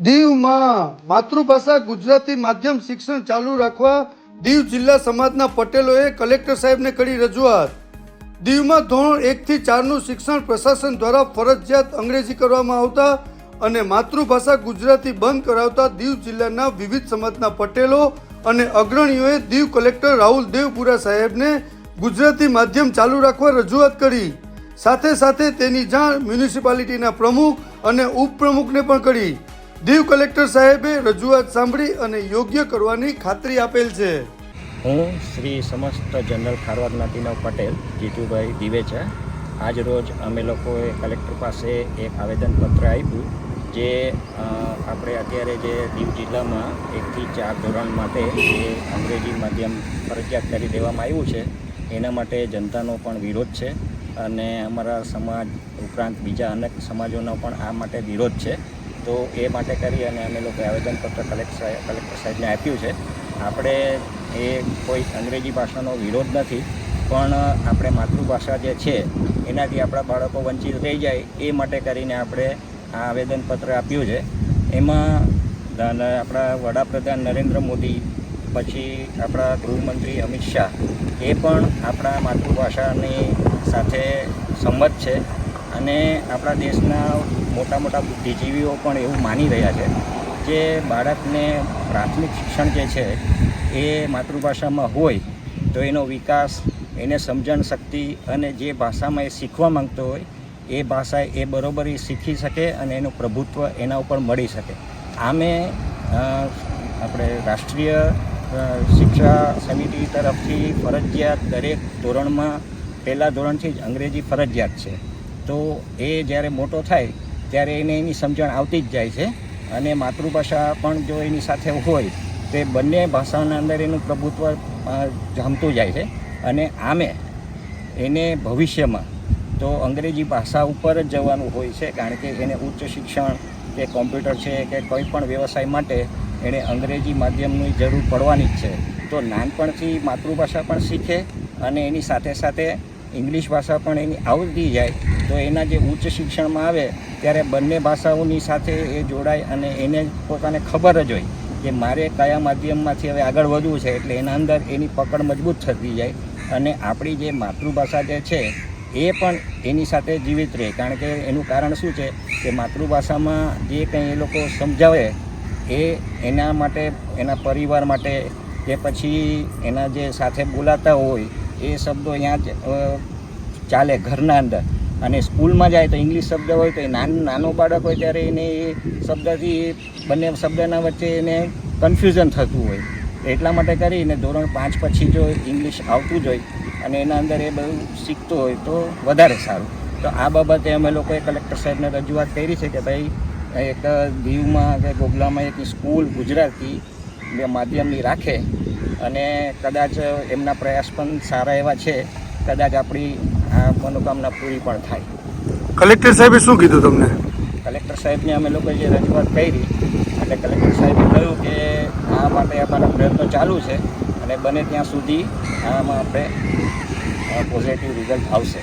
દીવમાં માતૃભાષા ગુજરાતી માધ્યમ શિક્ષણ ચાલુ રાખવા દીવ જિલ્લા સમાજના પટેલોએ કલેક્ટર સાહેબને કરી રજૂઆત. દીવમાં ધોરણ એકથી ચારનું શિક્ષણ પ્રશાસન દ્વારા ફરજિયાત અંગ્રેજી કરવામાં આવતા અને માતૃભાષા ગુજરાતી બંધ કરાવતા દીવ જિલ્લાના વિવિધ સમાજના પટેલો અને અગ્રણીઓએ દીવ કલેક્ટર રાહુલ દેવપુરા સાહેબને ગુજરાતી માધ્યમ ચાલુ રાખવા રજૂઆત કરી. સાથે સાથે તેની જાણ મ્યુનિસિપાલિટીના પ્રમુખ અને ઉપપ્રમુખને પણ કરી. દીવ કલેક્ટર સાહેબે રજૂઆત સાંભળી અને યોગ્ય કરવાની ખાતરી આપેલ છે. હું શ્રી સમસ્ત જનરલ ખારવા જ્ઞાતિનો પટેલ, જીતુભાઈ દિવેચા આજ રોજ અમે લોકોએ કલેક્ટર પાસે એક આવેદનપત્ર આપ્યું જે આપણે અત્યારે જે દીવ જિલ્લામાં એકથી ચાર ધોરણ માટે જે અંગ્રેજી માધ્યમ ફરજિયાત કરી દેવામાં આવ્યું છે, એના માટે જનતાનો પણ વિરોધ છે અને અમારા સમાજ ઉપરાંત બીજા અનેક સમાજોનો પણ આ માટે વિરોધ છે. તો એ માટે કરી અને અમે લોકોએ આવેદનપત્ર કલેક્ટર કલેક્ટર સાહેબને આપ્યું છે. આપણે એ કોઈ અંગ્રેજી ભાષાનો વિરોધ નથી, પણ આપણે માતૃભાષા જે છે, એનાથી આપણા બાળકો વંચિત રહી જાય, એ માટે કરીને આપણે આ આવેદનપત્ર આપ્યું છે. એમાં આપણા વડાપ્રધાન નરેન્દ્ર મોદી, પછી આપણા ગૃહમંત્રી અમિત શાહ, એ પણ આપણા માતૃભાષાની સાથે સંમત છે. અને આપણા દેશના મોટા મોટા બુદ્ધિજીવીઓ પણ એવું માની રહ્યા છે કે બાળકને પ્રાથમિક શિક્ષણ જે છે એ માતૃભાષામાં હોય તો એનો વિકાસ, એને સમજણ શક્તિ અને જે ભાષામાં એ શીખવા માંગતો હોય, એ ભાષા એ બરોબર શીખી શકે અને એનું પ્રભુત્વ એના ઉપર મળી શકે. આમે આપણે રાષ્ટ્રીય શિક્ષા સમિતિ તરફથી ફરજિયાત દરેક ધોરણમાં, પહેલાં ધોરણથી જ અંગ્રેજી ફરજિયાત છે. તો એ જ્યારે મોટો થાય ત્યારે એને એની સમજણ આવતી જ જાય છે. અને માતૃભાષા પણ જો એની સાથે હોય, તો બંને ભાષાના અંદર એનું પ્રભુત્વ જામતું જાય છે. અને આમે એને ભવિષ્યમાં તો અંગ્રેજી ભાષા ઉપર જ જવાનું હોય છે, કારણ કે એને ઉચ્ચ શિક્ષણ કે કોમ્પ્યુટર છે કે કોઈ પણ વ્યવસાય માટે એણે અંગ્રેજી માધ્યમની જરૂર પડવાની જ છે. તો નાનપણથી માતૃભાષા પણ શીખે અને એની સાથે સાથે ઇંગ્લિશ ભાષા પણ એની આવડતી જાય. તો એના જે ઉચ્ચ શિક્ષણમાં આવે, ત્યારે બંને ભાષાઓની સાથે એ જોડાય અને એને પોતાને ખબર જ હોય કે મારે કયા માધ્યમમાંથી હવે આગળ વધવું છે, એટલે એના અંદર એની પકડ મજબૂત થતી જાય અને આપણી જે માતૃભાષા જે છે, એ પણ એની સાથે જીવિત રહે. કારણ કે એનું કારણ શું છે કે માતૃભાષામાં જે કંઈ એ લોકો સમજાવે, એ એના માટે, એના પરિવાર માટે કે પછી એના જે સાથે બોલાતા હોય, એ શબ્દો ત્યાં જ ચાલે ઘરના અંદર. અને સ્કૂલમાં જાય તો ઇંગ્લિશ શબ્દ હોય તો એ નાનું, નાનો બાળક હોય ત્યારે એને એ શબ્દથી, બંને શબ્દના વચ્ચે એને કન્ફ્યુઝન થતું હોય. એટલા માટે કરીને ધોરણ પાંચ પછી જો ઇંગ્લિશ આવતું જ હોય અને એના અંદર એ બધું શીખતું હોય તો વધારે સારું. તો આ બાબતે અમે લોકોએ કલેક્ટર સાહેબને રજૂઆત કરી છે કે ભાઈ, એક દીવમાં કે ગોગલામાં એક સ્કૂલ ગુજરાતી માધ્યમની રાખે અને કદાચ એમના પ્રયાસ પણ સારા એવા છે. કદાચ આપણી આ મનોકામના પૂરી પણ થાય. કલેક્ટર સાહેબે શું કીધું તમને? કલેક્ટર સાહેબને અમે લોકોએ જે રજૂઆત કરી એટલે કલેક્ટર સાહેબે કહ્યું કે આ માટે અમારા પ્રયત્નો ચાલુ છે અને બને ત્યાં સુધી આમાં આપણે પોઝિટિવ રિઝલ્ટ આવશે.